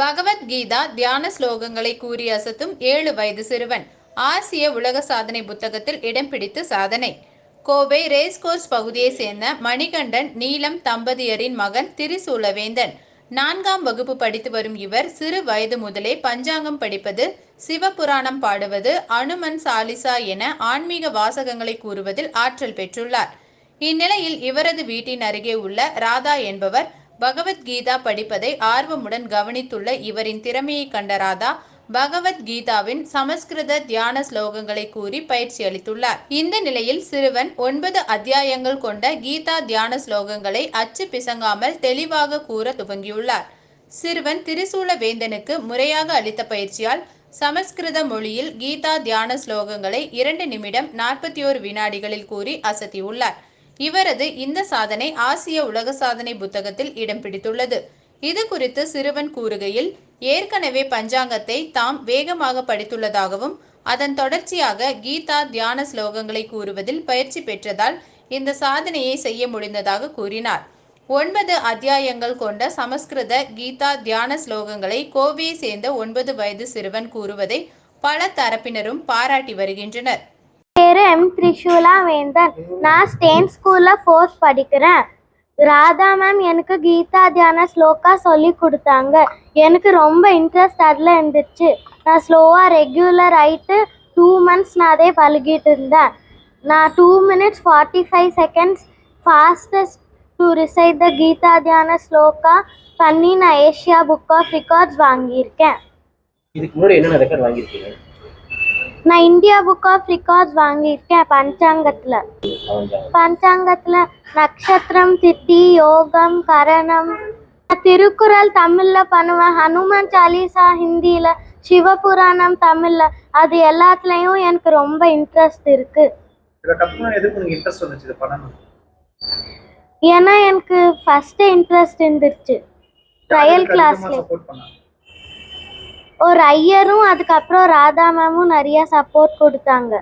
பகவத்கீதா தியான ஸ்லோகங்களை கூறி அசத்தும் ஏழு வயது சிறுவன். ஆசிய உலக சாதனை புத்தகத்தில் இடம் பிடித்து சாதனை. கோவை ரேஸ்கோர்ஸ் பகுதியைச் சேர்ந்த மணிகண்டன் நீலம் தம்பதியரின் மகன் திரிசூலவேந்தன். நான்காம் வகுப்பு படித்து வரும் இவர் சிறு வயது முதலே பஞ்சாங்கம் படிப்பது சிவபுராணம் பாடுவது அனுமன் சாலிசா என ஆன்மீக வாசகங்களை கூறுவதில் ஆற்றல் பெற்றுள்ளார். இந்நிலையில் இவரது வீட்டின் அருகே உள்ள ராதா என்பவர் பகவத்கீதா படிப்பதை ஆர்வமுடன் கவனித்துள்ள இவரின் திறமையை கண்ட ராதா பகவத்கீதாவின் சமஸ்கிருத தியான ஸ்லோகங்களை கூறி பயிற்சி அளித்துள்ளார். இந்த நிலையில் சிறுவன் ஒன்பது அத்தியாயங்கள் கொண்ட கீதா தியான ஸ்லோகங்களை அச்சு பிசங்காமல் தெளிவாக கூற துவங்கியுள்ளார். சிறுவன் திரிசூல வேந்தனுக்கு முறையாக அளித்த பயிற்சியால் சமஸ்கிருத மொழியில் கீதா தியான ஸ்லோகங்களை இரண்டு நிமிடம் நாற்பத்தி ஓரு வினாடிகளில் கூறி அசத்தியுள்ளார். இவரது இந்த சாதனை ஆசிய உலக சாதனை புத்தகத்தில் இடம் பிடித்துள்ளது. இது குறித்து சிறுவன் கூறுகையில் ஏற்கனவே பஞ்சாங்கத்தை தாம் வேகமாக படித்துள்ளதாகவும் அதன் தொடர்ச்சியாக கீதா தியான ஸ்லோகங்களை கூறுவதில் பயிற்சி பெற்றதால் இந்த சாதனையை செய்ய முடிந்ததாக கூறினார். ஒன்பது அத்தியாயங்கள் கொண்ட சமஸ்கிருத கீதா தியான ஸ்லோகங்களை கோவையை சேர்ந்த ஒன்பது வயது சிறுவன் கூறுவதை பல தரப்பினரும் பாராட்டி வருகின்றனர். பேரு எம் த்ரிஷூலா வேந்தன். நான் ஸ்டேன் ஸ்கூல்ல ஃபோர்த் படிக்கிறேன். ராதா மேம் எனக்கு கீதா தியான ஸ்லோகா சொல்லி கொடுத்தாங்க. எனக்கு ரொம்ப இன்ட்ரெஸ்ட் அதில் இருந்துச்சு. நான் ஸ்லோவாக ரெகுலர் ஆயிட்டு டூ மந்த்ஸ் நான் அதே பழகிட்டு இருந்தேன். நான் two minutes forty five seconds fastest to recite the Gita Dhyana Shloka பண்ணி நான் ஏஷியா புக் ஆஃப் ரெக்கார்ட்ஸ் வாங்கியிருக்கேன். இதுக்கு முன்னாடி என்னென்ன ரெக்கார்ட் வாங்கியிருக்கீங்க? நான் இந்தியா புக் ஆஃப் ரெக்கார்ட்ஸ் வாங்கியிருக்கேன் பஞ்சாங்கத்தில். பஞ்சாங்கத்துல. நட்சத்திரம் தித்தி யோகம் கரணம். திருக்குறள் தமிழ்ல பண்ணுவேன். ஹனுமான் சாலிசா ஹிந்தியில சிவபுராணம் தமிழ்ல அது எல்லாத்துலயும் எனக்கு ரொம்ப இன்ட்ரெஸ்ட் இருக்கு. இதுல டப்புனு எதுக்கு உங்களுக்கு இன்ட்ரெஸ்ட் வந்துச்சு இது பண்ணணும்? ஏன்னா எனக்கு ஃபர்ஸ்ட் இன்ட்ரெஸ்ட் இருந்துச்சு. ட்ரையல் கிளாஸ்ல ஒரு ஐயரும் அதுக்கப்புறம் ராதா மேமும் நிறைய சப்போர்ட் கொடுத்தாங்க.